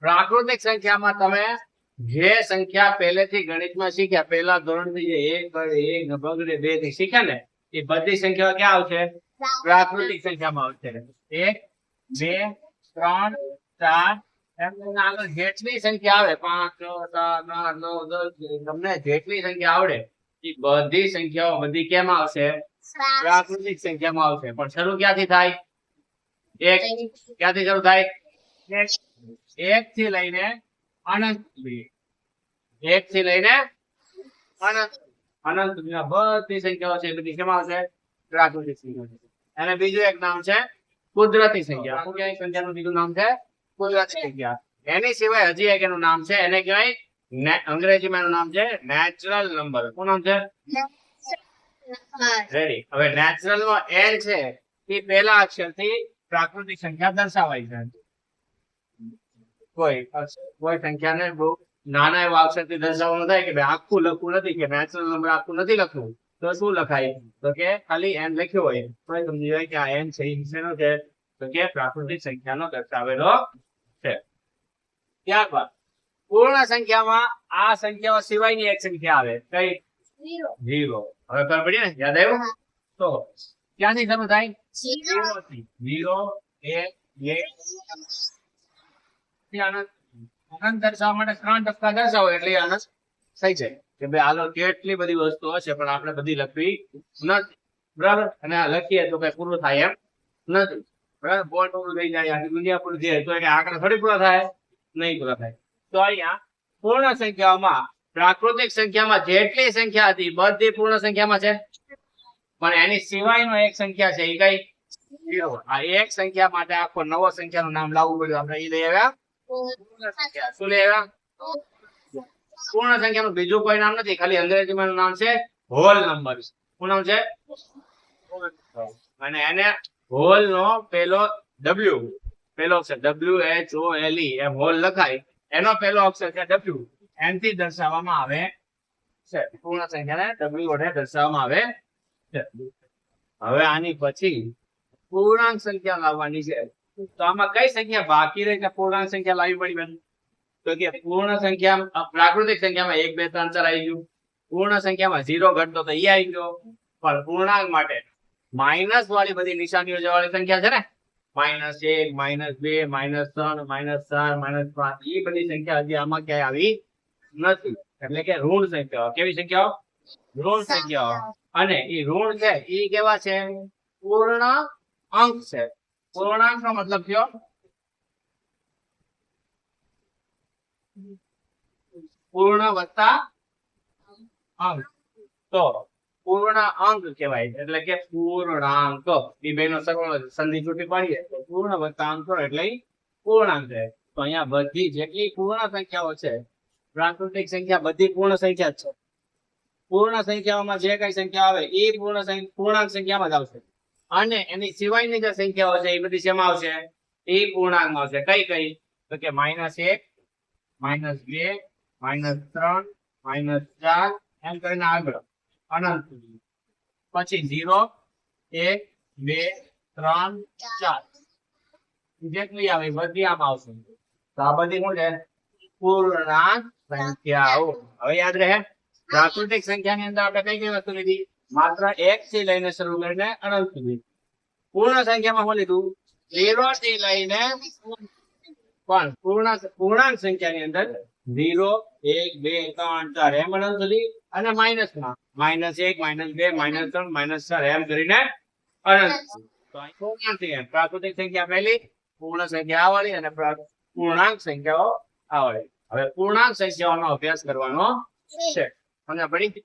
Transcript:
પ્રાકૃતિક સંખ્યામાં તમે જે સંખ્યા પહેલેથી ગણિતમાં શીખ્યા, પહેલા ધોરણથી જે એક બગડે બેથી શીખ્યા ને, એ બધી સંખ્યાઓ ક્યાં આવશે? પ્રાકૃતિક સંખ્યામાં આવશે. એક, બે, ત્રણ, ચાર, એમ કરીને આગળ સંખ્યા આવે, પાંચ, છ, સાત, આઠ, નવ, દસ તમને જેટલી સંખ્યા આવડે, એ બધી સંખ્યાઓ બધી કેમ આવશે? પ્રાકૃતિક સંખ્યામાં આવશે. પણ શરૂ ક્યાંથી થાય? એક. ક્યાંથી શરૂ થાય? એક થી લઈને અનંત સુધી. એક થી લઈને અનંત અનંત સુધીના બધી સંખ્યાઓ છે બધી કેમાં આવશે? પ્રાકૃતિક સંખ્યા છે. અને બીજું એક નામ છે કુદરતી સંખ્યા. કુદરતી સંખ્યાનું બીજું નામ છે? કુદરતી સંખ્યા. એની સિવાય હજી એક એનું નામ છે એને કહેવાય અંગ્રેજીમાં એનું નામ છે નેચરલ નંબર શું નામ છે? રેડી હવે નેચરલ નો એન છે એ પહેલા અક્ષરથી પ્રાકૃતિક સંખ્યા દર્શાવાય છે. કોઈ કોઈ સંખ્યાને બહુ નાના એવા અક્ષરથી દર્શાવવાનું થાય કે ભાઈ આખું લખવું નથી કે નેચરલ નંબર આખું નથી લખવું તો શું લખાય? તો કે ખાલી એન લખ્યો હોય. તો સમજી જાય કે આ એન છે એ શેનો છે. તો કે પ્રાકૃતિક સંખ્યાનો દર્શાવેલો છે. ત્યારબાદ પૂર્ણ સંખ્યામાં આ સંખ્યાઓ સિવાયની એક સંખ્યા આવે. કઈ? ઝીરો હવે ખબર પડી ને? યાદ આવ્યું? તો ક્યાંથી શરૂ થાય? ઝીરો. એક બે. થી અનંત અનંત દર્શાવવા માટે ત્રણ ટપકા દર્શાવો એટલે એ થઈ જાય. કે ભાઈ હાલો કેટલી બધી વસ્તુ હશે પણ આપણે બધી લખવી નથી. બરાબર? અને આ લખીએ તો કઈ પૂરું થાય એમ નથી. બરાબર? બોર્ડ પૂરું થઈ જાય આખી દુનિયા પૂરી જાય તો આંકડા થોડી પૂરા થાય? નહીં પૂરા થાય. તો અહીંયા પૂર્ણ સંખ્યામાં પ્રાકૃતિક સંખ્યામાં જેટલી સંખ્યા હતી બધી પૂર્ણ સંખ્યામાં છે? પણ એની સિવાયનો એક સંખ્યા છે એ કઈ આ એક સંખ્યા માટે આખો નવો સંખ્યાનું નામ લાવવું પડ્યું. આપણે એ લઈ આવ્યા. શું લઈ આવ્યા? પૂર્ણ સંખ્યાનું બીજું કોઈ નામ નથી ખાલી અંગ્રેજીમાં નામ છે હોલ નંબર. શું નામ છે? અને એને હોલ નો પેલો ડબલ્યુ પેલો અક્ષર W H O L E એમ હોલ લખાય. એનો પેલો અક્ષર છે ડબલ્યુ એનથી દર્શાવવામાં આવે છે. પૂર્ણ સંખ્યાને ડબલ્યુ વડે દર્શાવવામાં આવે છે હવે આની પછી પૂર્ણાંક સંખ્યા લાવવાની છે. તો આમાં કઈ સંખ્યા બાકી રહી પૂર્ણાંક સંખ્યા લાવવી પડી બેન. તો કે પૂર્ણ સંખ્યા પ્રાકૃતિક સંખ્યામાં એક, બે, ત્રણ, ચાર આવી ગયું. પૂર્ણ સંખ્યામાં ઝીરો ઘટતો તો એ આવી ગયો. પણ પૂર્ણાંક માટે માઇનસ વાળી બધી નિશાનીઓ જે વાળી સંખ્યા છે ને? માઇનસ એક માઇનસ બે માઇનસ ત્રણ માઇનસ ચાર માઇનસ પાંચ. એ બધી સંખ્યા હજી આમાં ક્યાંય આવી નથી. એટલે કે ઋણ સંખ્યા કેવી સંખ્યાઓ? ઋણ સંખ્યાઓ અને એ ઋણ છે, એ કેવા છે? પૂર્ણ અંક છે. પૂર્ણાંક નો મતલબ થયો પૂર્ણ વત્તા અંક. તો પૂર્ણ અંક કહેવાય એટલે કે પૂર્ણાંક. એ બે નો સરવાળો સંધિ છૂટી પાડીએ, તો પૂર્ણ વત્તા અંક એટલે પૂર્ણાંક છે. તો અહીંયા બધી જેટલી પૂર્ણ સંખ્યાઓ છે, પ્રાકૃતિક સંખ્યા બધી પૂર્ણ સંખ્યા છે. પૂર્ણ સંખ્યાઓમાં જે કઈ સંખ્યા આવે, એ પૂર્ણ પૂર્ણાંક સંખ્યામાં જ આવશે. અને એની સિવાયની જે સંખ્યાઓ છે, એ બધી શેમાં આવશે? એ પૂર્ણાંકમાં આવશે. કઈ કઈ? તો કે માઇનસ એક, માઇનસ બે, માઇનસ ત્રણ, માઇનસ ચાર, એમ કરીને આગળ. અનંત. પછી ઝીરો, એક, બે, ત્રણ, ચાર. જેટલી આવે બધી આમાં આવશે. તો આ બધી શું છે? પૂર્ણાંક સંખ્યાઓ. હવે યાદ રહે? પ્રાકૃતિક સંખ્યાની અંદર આપણે કઈ કઈ વસ્તુ લીધી? માત્ર એક થી લઈને શરૂ કરીને અનંત સુધી. પૂર્ણ સંખ્યામાં શું લીધું? ઝીરો થી લઈને પણ પૂર્ણ પૂર્ણાંક સંખ્યાની અંદર ઝીરો, એક, બે, ત્રણ, ચાર, એમ અનંત સુધી અને માઇનસમાં માઇનસ એક, માઇનસ બે, માઇનસ ત્રણ, માઇનસ ચાર, એમ કરીને અનંત. પૂર્ણાંક પ્રાકૃતિક સંખ્યા પહેલી, પૂર્ણ સંખ્યા આ વાળી અને પૂર્ણાંક સંખ્યાઓ આ વાળી હવે પૂર્ણાંક સંખ્યાઓનો અભ્યાસ કરવાનો છે. સમજ પડી